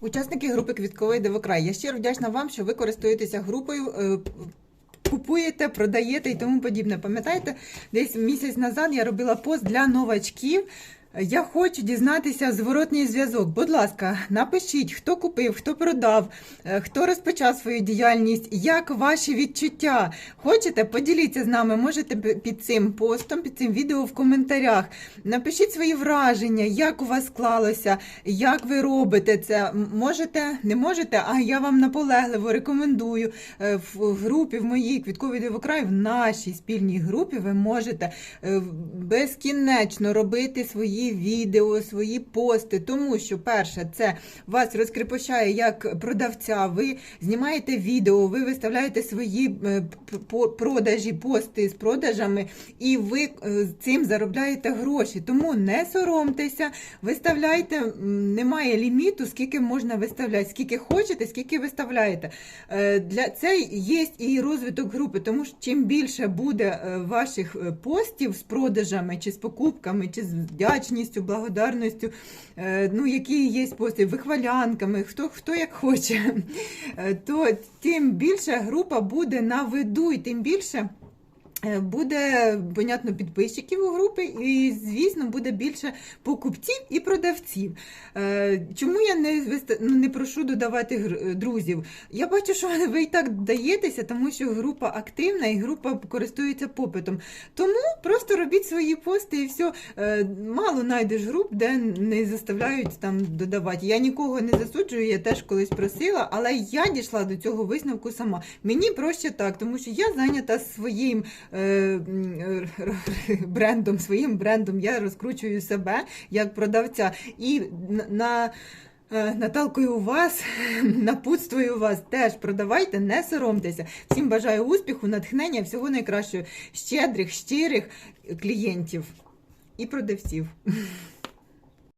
Учасники групи Квітковий Дивокрай. Я щиро вдячна вам, що ви користуєтеся групою. е, Купуєте, продаєте і тому подібне. Пам'ятаєте, десь місяць назад я робила пост для новачків. Я хочу дізнатися зворотній зв'язок. Будь ласка, напишіть, хто купив, хто продав, е, хто розпочав свою діяльність, як ваші відчуття. Хочете, поділіться з нами. Можете під цим постом, під цим відео в коментарях. Напишіть свої враження, як у вас склалося, як ви робите це. Можете, не можете, а я вам наполегливо рекомендую е, в групі в моїй квітковій дивокрай, в нашій спільній групі ви можете е, безкінечно робити свої відео, свої пости, тому що перше, це вас розкріпощає як продавця. Ви знімаєте відео, ви виставляєте свої е, продажі, пости з продажами, і ви е, цим заробляєте гроші. Тому не соромтеся, виставляйте, немає ліміту, скільки можна виставляти, скільки хочете, скільки виставляєте. Е, Для це є і розвиток групи, тому що чим більше буде ваших постів з продажами, чи з покупками, чи з вдячністю, благодарністю, е, ну які є спосіб, вихвалянками, хто, хто як хоче, е, то тим більше група буде на виду, і тим більше. Е, Буде, понятно, підписчиків у групи, і, звісно, буде більше покупців і продавців. Е, Чому я не, ну, не прошу додавати друзів? Я бачу, що ви і так даєтеся, тому що група активна і група користується попитом. Тому просто робіть свої пости і все. Е, Мало знайдеш груп, де не заставляють там додавати. Я нікого не засуджую, я теж колись просила, але я дійшла до цього висновку сама. Мені проще так, тому що я зайнята своїм е, брендом, своїм брендом. Я розкручую себе як продавця. І на- на Е, Наталкою вас, напутствую вас теж продавайте, не соромтеся. Всім бажаю успіху, натхнення, всього найкращого, щедрих, щирих клієнтів і продавців.